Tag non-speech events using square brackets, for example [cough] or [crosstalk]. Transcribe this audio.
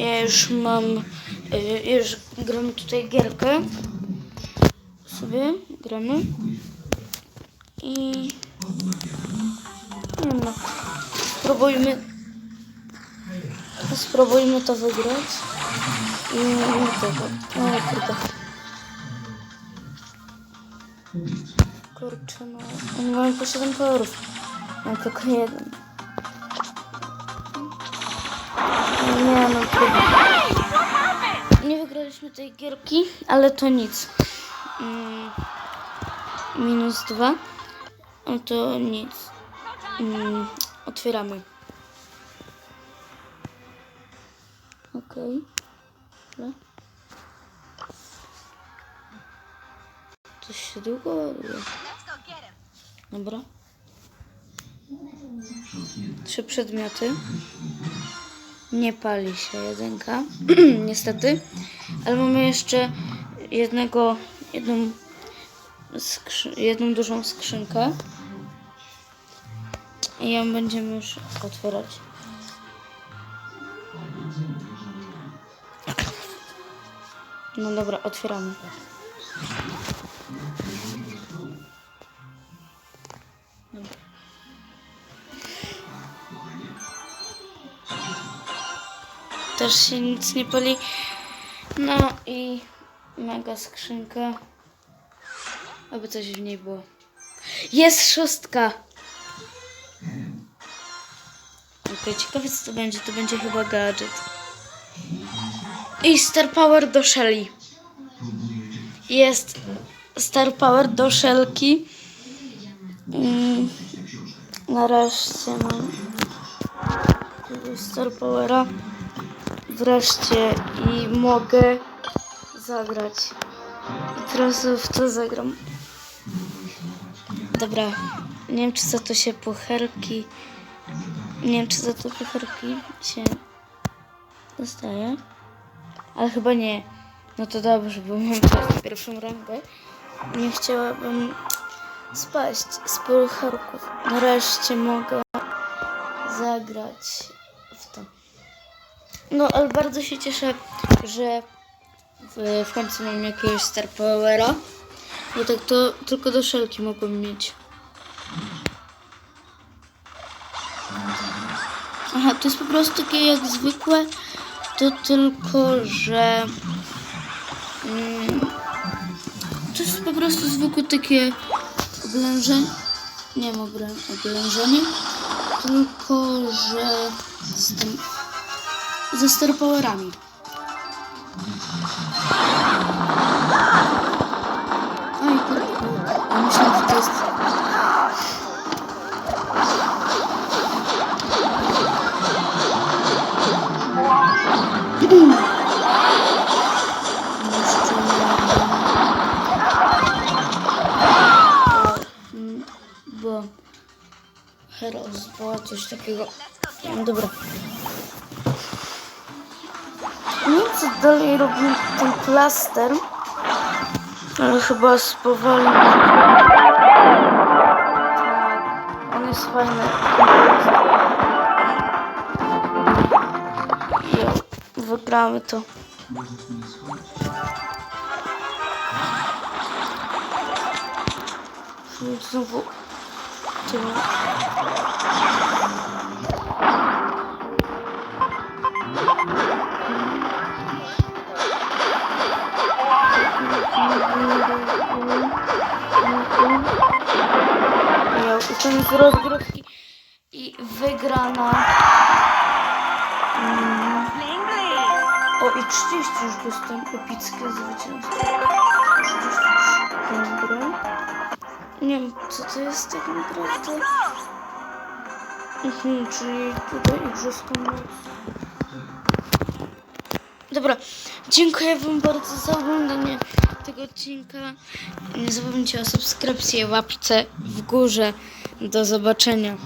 Ja już mam, y, już gramy tutaj gierkę. Sobie gramy. I nie wiem, no. Spróbujmy, spróbujmy to wygrać. I tego. O kurde. Kurczę, no. Oni mają po 7 kolorów. Mam tylko jeden. Nie no, trudno. Nie wygraliśmy tej gierki, ale to nic. Mm, minus dwa. No to nic. Mm, otwieramy. Okej. Okay. Coś się długo. Dobra. Trzy przedmioty. Nie pali się jedynka, [clears throat] niestety. Ale mamy jeszcze jednego, jedną, jedną dużą skrzynkę. I ją będziemy już otwierać. No dobra, otwieramy. Też się nic nie pali. No i mega skrzynka. Aby coś w niej było. Jest szóstka! Okej, ciekawe co to będzie. To będzie chyba gadżet. I Star Power do Shelly. Jest Star Power do Shelki. Mm, nareszcie mam Star Powera. Wreszcie i mogę zagrać. I teraz w to zagram. Dobra. Nie wiem, czy za to się pucherki. Nie wiem, czy za to pucherki się dostaje. Ale chyba nie. No to dobrze, bo mam teraz pierwszą rangę. Nie chciałabym spaść z pucherków. Nareszcie mogę zagrać. No, ale bardzo się cieszę, że w, w końcu mam jakiegoś Star Powera. Bo tak to tylko do szelki mogłem mieć. Aha, to jest po prostu takie jak zwykłe, to tylko, że mm, to jest po prostu zwykłe takie oblężenie, nie wiem, oblę- oblężenie, tylko, że z tym ze Star Powerami. Oj, kurde. Ja myślałam, że to jest... Bo... Heroes, bo coś takiego. No dobra. Nie wiem, co dalej robi ten plaster. Ale chyba spowolnił. Tak, on jest fajny. Jo, wygramy to. Znowu. Tyle. Ten z rozgrywki i wygrana. Mm. O i 30 już dostałem epickie zwycięstwo. 33 dobra. Nie wiem co to jest tak naprawdę. Mhm, czyli tutaj igrzyska moc. Dobra, dziękuję Wam bardzo za oglądanie tego odcinka. Nie zapomnijcie o subskrypcji, łapce w górze. Do zobaczenia.